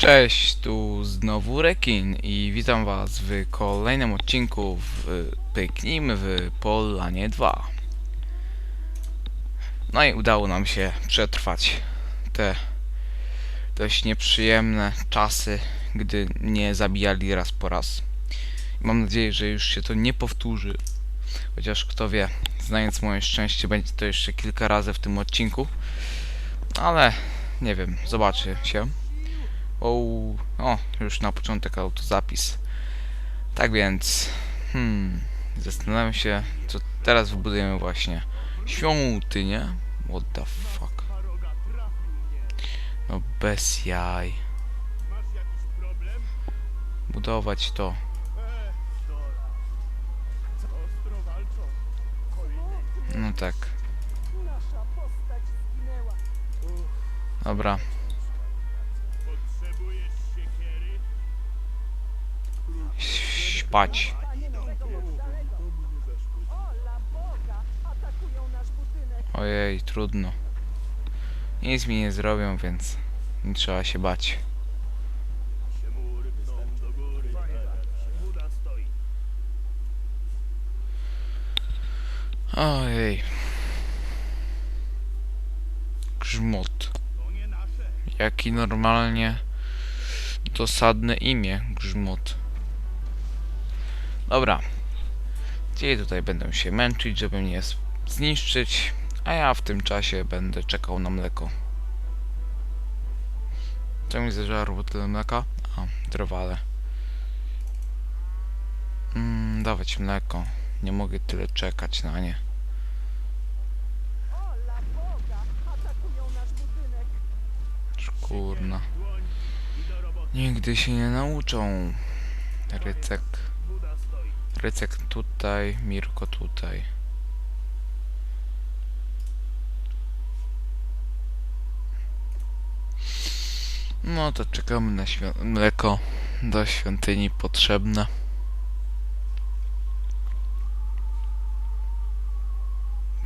Cześć, tu znowu Rekin i witam was w kolejnym odcinku w Pyknijmy w Polanie 2. No i udało nam się przetrwać te dość nieprzyjemne czasy, gdy mnie zabijali raz po raz. Mam nadzieję, że już się to nie powtórzy. Chociaż kto wie, znając moje szczęście, będzie to jeszcze kilka razy w tym odcinku. Ale nie wiem, zobaczy się. O, o, już na początek autozapis. Tak więc, hmm, zastanawiam się, co teraz wybudujemy właśnie. Świątynię? What the fuck? No bez jaj. Budować to. No tak, dobra. Budynek. Ojej, trudno. Nic mi nie zrobią, więc nie trzeba się bać. Ojej. Grzmot. Jaki normalnie dosadne imię, Grzmot. Dobra. Ci tutaj będą się męczyć, żeby mnie zniszczyć, a ja w tym czasie będę czekał na mleko. Co mi zeżarło tyle mleka? A, drwale. Mm, dawać mleko. Nie mogę tyle czekać na nie. Kurna. Nigdy się nie nauczą. Rycek. Rycek tutaj, Mirko tutaj. No to czekamy na mleko do świątyni potrzebne.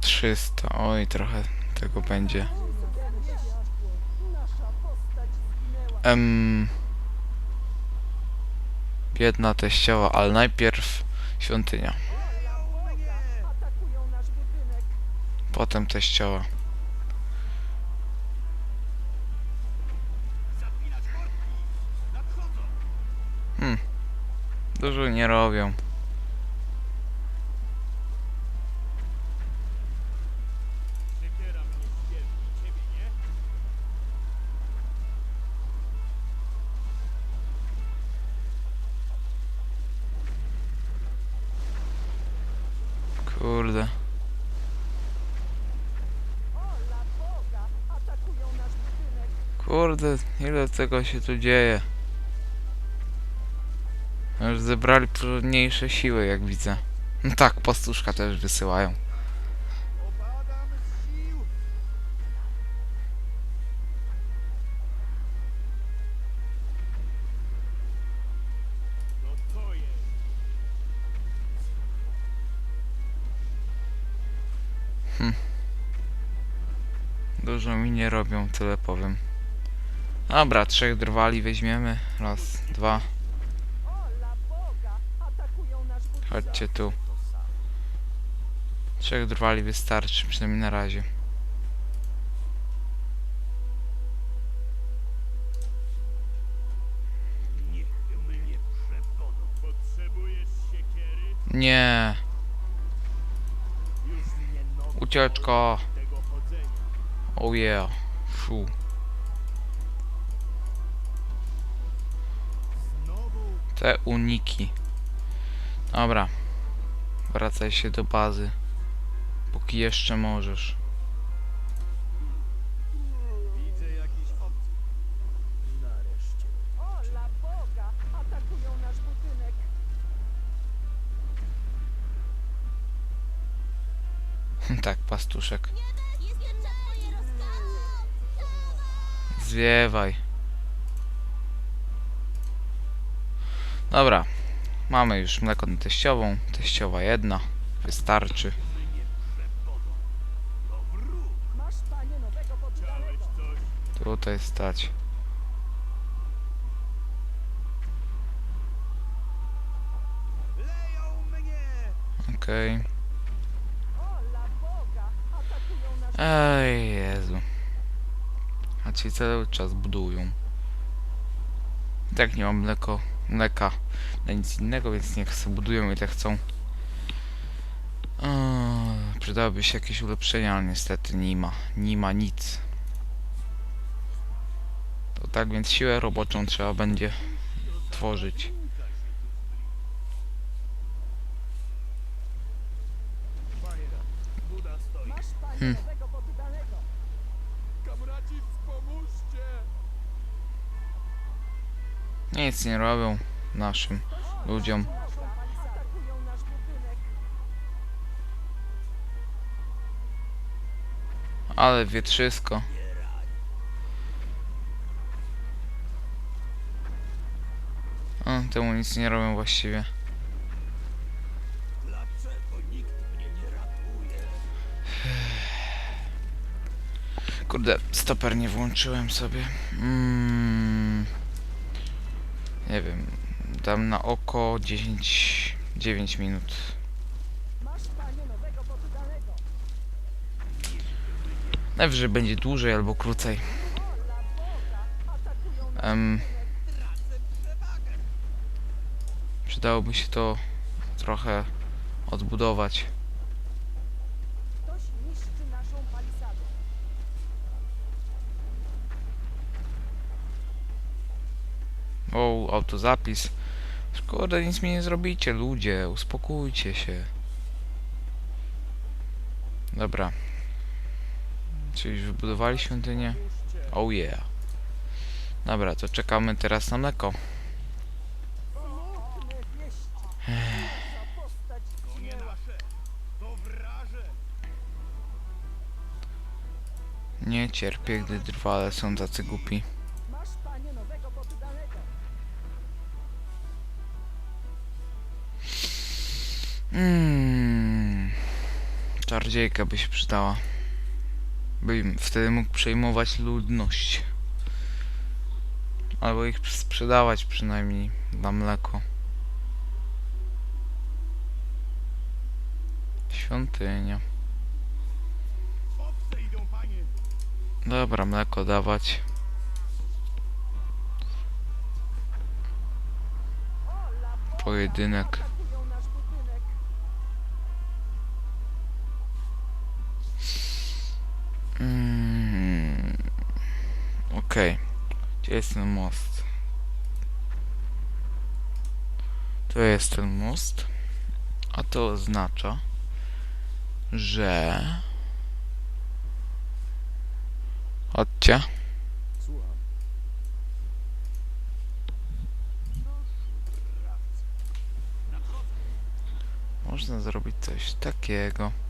Trzysta, oj trochę tego będzie. Em, biedna teściowa, ale najpierw świątynia, potem teściowa. Hmm, dużo nie robią. Kurde, ile tego się tu dzieje. Już zebrali trudniejsze siły, jak widzę. No tak, pastuszka też wysyłają. Jest. Dużo mi nie robią, tyle powiem. Dobra, trzech drwali weźmiemy. Raz, dwa. Chodźcie tu. Trzech drwali wystarczy, przynajmniej na razie. Nie, ucieczka. Oh yeah. Te uniki. Dobra. Wracaj się do bazy. Póki jeszcze możesz. widzę jakiś obcy. Nareszcie. Ola Boga! Atakują nasz budynek. tak, pastuszek. Zwiewaj. Dobra, mamy już mleko na teściową, teściowa jedna, wystarczy. Tutaj stać. Okej. Okay. Ej, Jezu. A ci cały czas budują. Tak nie mam mleko mleka na nic innego, więc niech sobie budują i tak chcą. Eee, przydałyby się jakieś ulepszenia, ale niestety nie ma. Nie ma nic. To tak więc siłę roboczą trzeba będzie tworzyć. Hmm. Nic nie robią naszym ludziom. Ale wietrzysko. A, temu nic nie robią właściwie. Kurde, stoper nie włączyłem sobie. Mm, nie wiem, dam na oko 10, 9 minut. Najwyżej będzie dłużej albo krócej. Budynek. przydałoby się to trochę odbudować. Ktoś niszczy naszą palisadę. O, autozapis. Szkoda, nic mi nie zrobicie, ludzie. Uspokójcie się. Dobra. Czyli już wybudowali świątynię? Oh yeah. Dobra, to czekamy teraz na mleko. Nie cierpię, gdy drwale są tacy głupi. Mmm. Czarodziejka by się przydała. Bym wtedy mógł przejmować ludność. Albo ich sprzedawać przynajmniej na mleko. Świątynia. Dobra, mleko dawać. Pojedynek. Okej. Gdzie jest ten most? To jest ten most. A to oznacza, że... Chodźcie. Można zrobić coś takiego.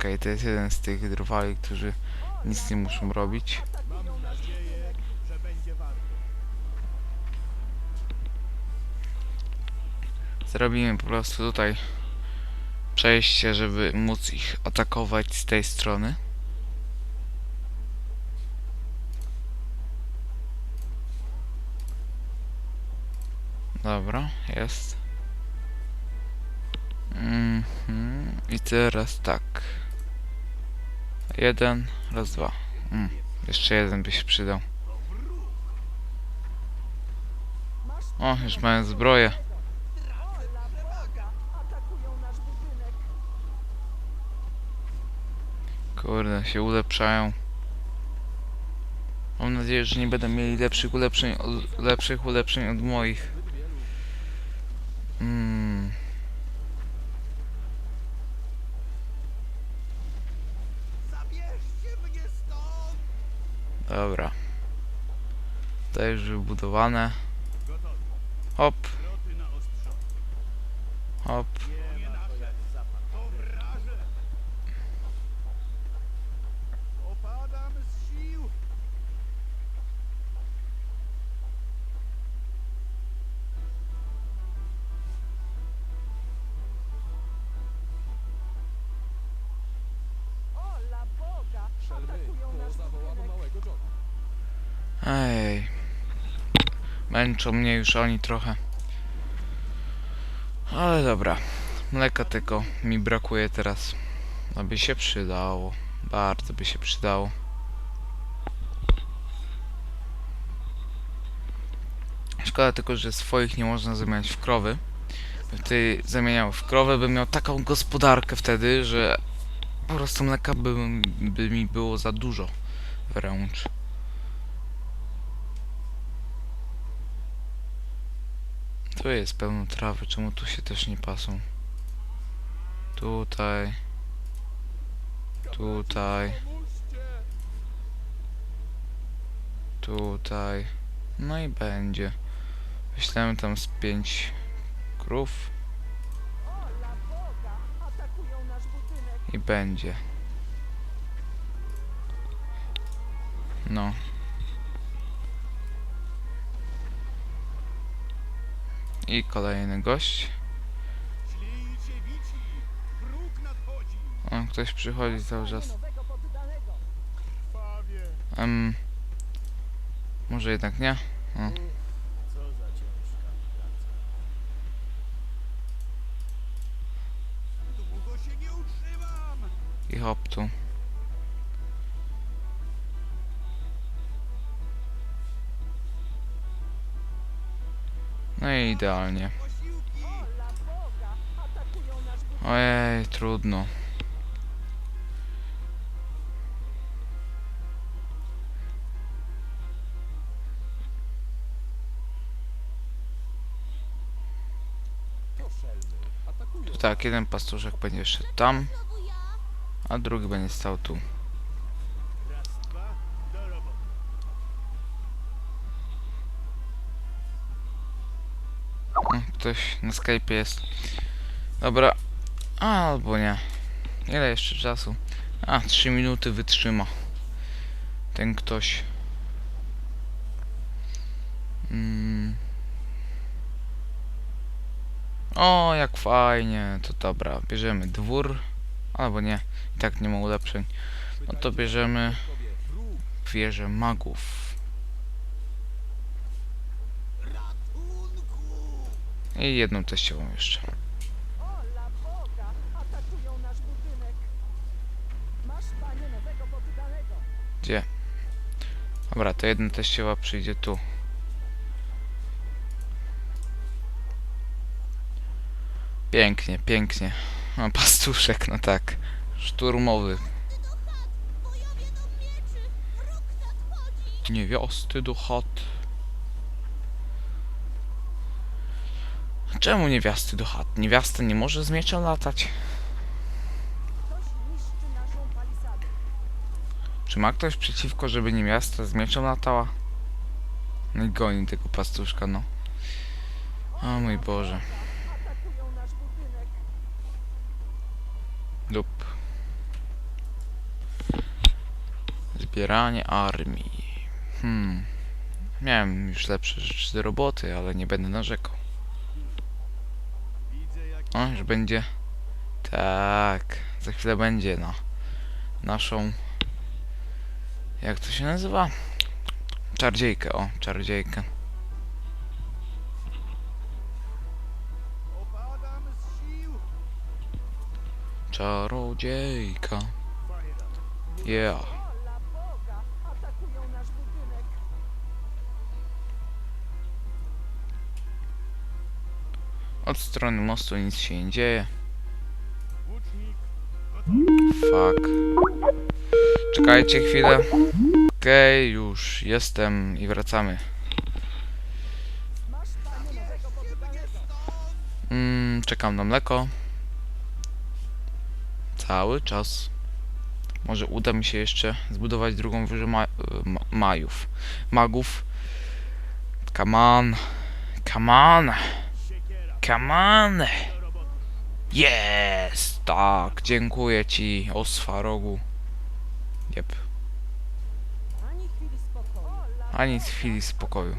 Okej, to jest jeden z tych drwali, którzy nic nie muszą robić. Zrobimy po prostu tutaj przejście, żeby móc ich atakować z tej strony. Dobra, jest. Mhm. I teraz tak. Jeden, raz, dwa. Mm. Jeszcze jeden by się przydał. O, już mają zbroję. Kurde, się ulepszają. Mam nadzieję, że nie będę mieli lepszych ulepszeń od, lepszych ulepszeń od moich. Już wybudowane. Hop, hop. Ej. Męczą mnie już oni trochę. Ale dobra. Mleka tylko mi brakuje teraz. Aby się przydało. Bardzo by się przydało. Szkoda tylko, że swoich nie można zamieniać w krowy. Gdyby ty zamieniał w krowę, bym miał taką gospodarkę wtedy, że po prostu mleka by, by mi było za dużo wręcz. Tu jest pełno trawy, czemu tu się też nie pasą? Tutaj. Tutaj. Tutaj. No i będzie. Myślałem tam z pięć krów i będzie. No. I kolejny gość. O, ktoś przychodzi cały czas. Em, może jednak nie? Utrzymam! I hop tu. No i idealnie. Ojej, trudno. Tak, jeden pastuszek będzie szedł tam, a drugi będzie stał tu. Ktoś na Skype jest. Dobra. Albo nie. Ile jeszcze czasu? A, 3 minuty wytrzyma. Ten ktoś. Mm. O, jak fajnie. To dobra, bierzemy dwór. Albo nie. I tak nie ma ulepszeń. No to bierzemy wieżę magów. I jedną teściową jeszcze. Gdzie? Dobra, to jedna teściowa przyjdzie tu. Pięknie, pięknie. O, pastuszek, no tak. Szturmowy. Niewiasty do chat. Czemu niewiasty do chat? Niewiasta nie może z mieczem latać. Czy ma ktoś przeciwko, żeby niewiasta z mieczem latała? No i goni tego pastuszka, no. O mój Boże. Dup. Zbieranie armii. Hmm. Miałem już lepsze rzeczy do roboty, ale nie będę narzekał. Widzę jak O, już będzie. Tak. Za chwilę będzie na naszą. Jak to się nazywa? Czardziejkę, o, czardziejkę. Czarodziejka. Yeah. Od strony mostu nic się nie dzieje. Fuck. Czekajcie chwilę. Okej, już jestem i wracamy. Mm, czekam na mleko. Cały czas. Może uda mi się jeszcze zbudować drugą wieżę ma ma majów. Magów. Come on. Come on. Come on. Jest! Tak, dziękuję ci, Osfarogu. Jep. Ani chwili spokoju!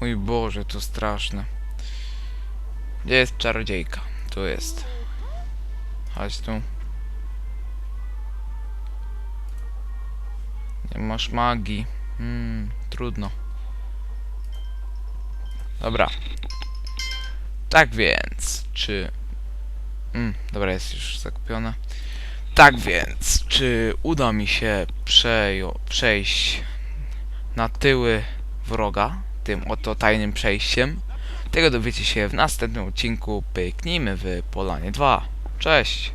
Mój Boże, to straszne. Gdzie jest czarodziejka? Tu jest. Chodź tu. Nie masz magii. Hmm, trudno. Dobra. Tak więc, czy... Mm, dobra, jest już zakupione. Tak więc, czy uda mi się przejść na tyły wroga, tym oto tajnym przejściem? Tego dowiecie się w następnym odcinku. Pyknijmy w Polanie 2. Cześć!